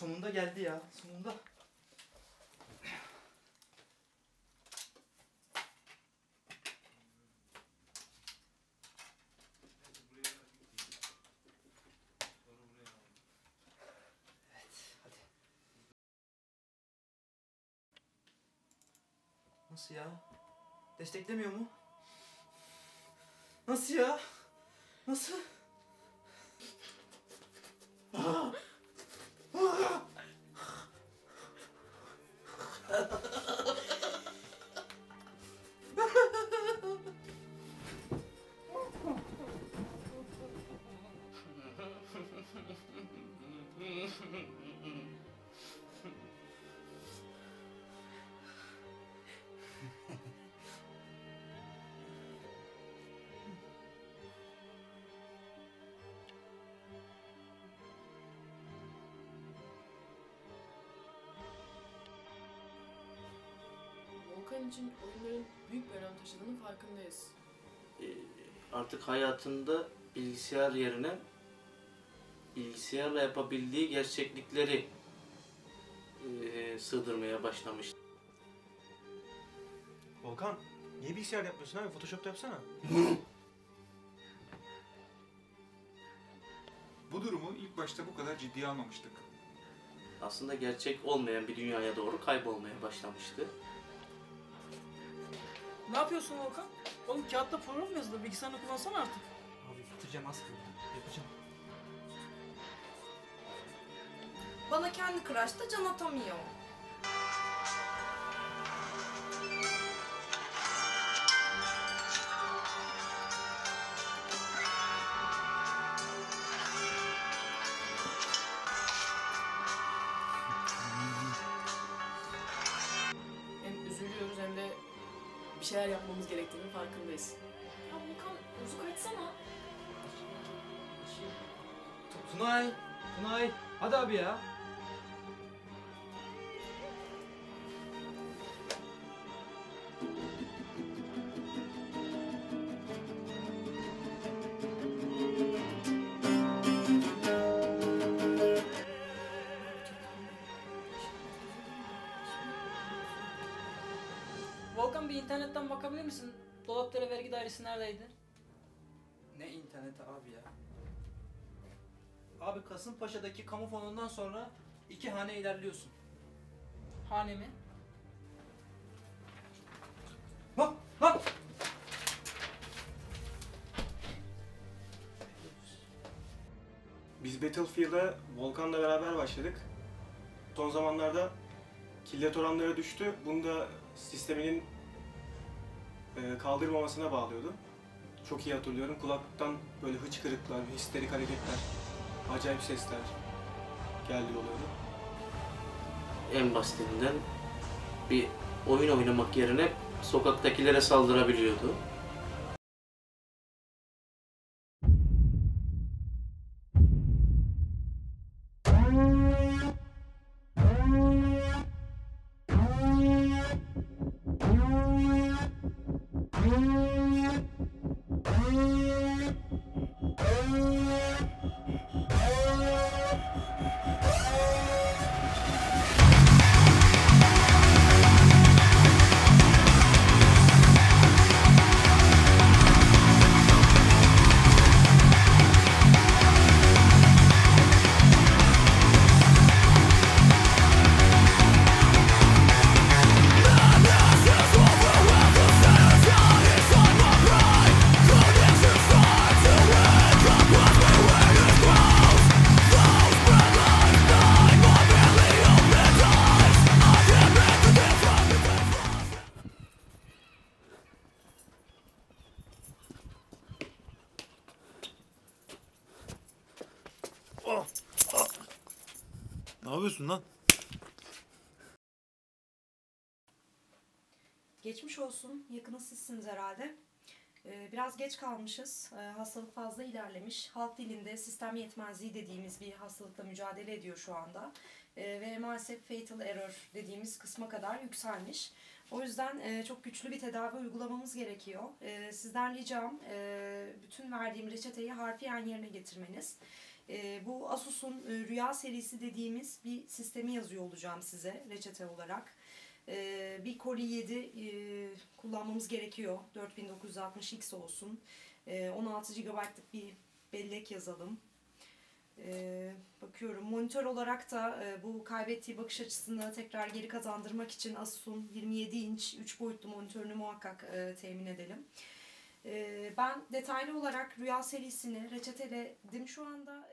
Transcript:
Sonunda geldi ya. Sonunda. Evet, hadi. Nasıl ya? Desteklemiyor mu? Nasıl ya? Nasıl? Volkan için oyunların büyük bir önem taşıdığının farkındayız. Ee, artık hayatında bilgisayar yerine bilgisayarla yapabildiği gerçeklikleri ee, sığdırmaya başlamış. Volkan, niye bilgisayar yapmıyorsun abi? Photoshop'ta yapsana. Bu durumu ilk başta bu kadar ciddiye almamıştık. Aslında gerçek olmayan bir dünyaya doğru kaybolmaya başlamıştı. Ne yapıyorsun Volkan? Oğlum kağıtta program yazılır. Bilgisayarını kullansana artık. Abi bitireceğim az kaldı. Yapacağım. Bana kendi Crush'ta can atamıyor. Bir şeyler yapmamız gerektiğinin farkındayız. Ya Volkan müzik açsana. Tunay! Tunay! Hadi abi ya. Volkan bir internetten bakabilir misin? Dolapdere vergi dairesi neredeydi? Ne interneti abi ya? Abi Kasımpaşa'daki kamu fonundan sonra iki hane ilerliyorsun. Hane mi? Lan! Lan! Biz Battlefield'a Volkan'la beraber başladık. Son zamanlarda killet oranları düştü. Bunu da sisteminin kaldırmamasına bağlıyordu. Çok iyi hatırlıyorum. Kulaklıktan böyle hıçkırıklar, histerik hareketler, acayip sesler geldi oluyordu. En basitinden bir oyun oynamak yerine sokaktakilere saldırabiliyordu. Yapıyorsun lan? Geçmiş olsun. Yakını sizsiniz herhalde. Ee, Biraz geç kalmışız. Ee, Hastalık fazla ilerlemiş. Halk dilinde sistem yetmezliği dediğimiz bir hastalıkla mücadele ediyor şu anda. Ee, Ve maalesef fatal error dediğimiz kısma kadar yükselmiş. O yüzden e, çok güçlü bir tedavi uygulamamız gerekiyor. Sizden ricam e, bütün verdiğim reçeteyi harfiyen yerine getirmeniz. E, bu Asus'un e, Rüya serisi dediğimiz bir sistemi yazıyor olacağım size reçete olarak. E, bir Core i7 e, kullanmamız gerekiyor. 4960X olsun. E, 16 GB'lık bir bellek yazalım. Bakıyorum monitör olarak da e, bu kaybettiği bakış açısını tekrar geri kazandırmak için Asus'un 27 inç 3 boyutlu monitörünü muhakkak temin edelim. E, ben detaylı olarak Rüya serisini reçeteledim şu anda.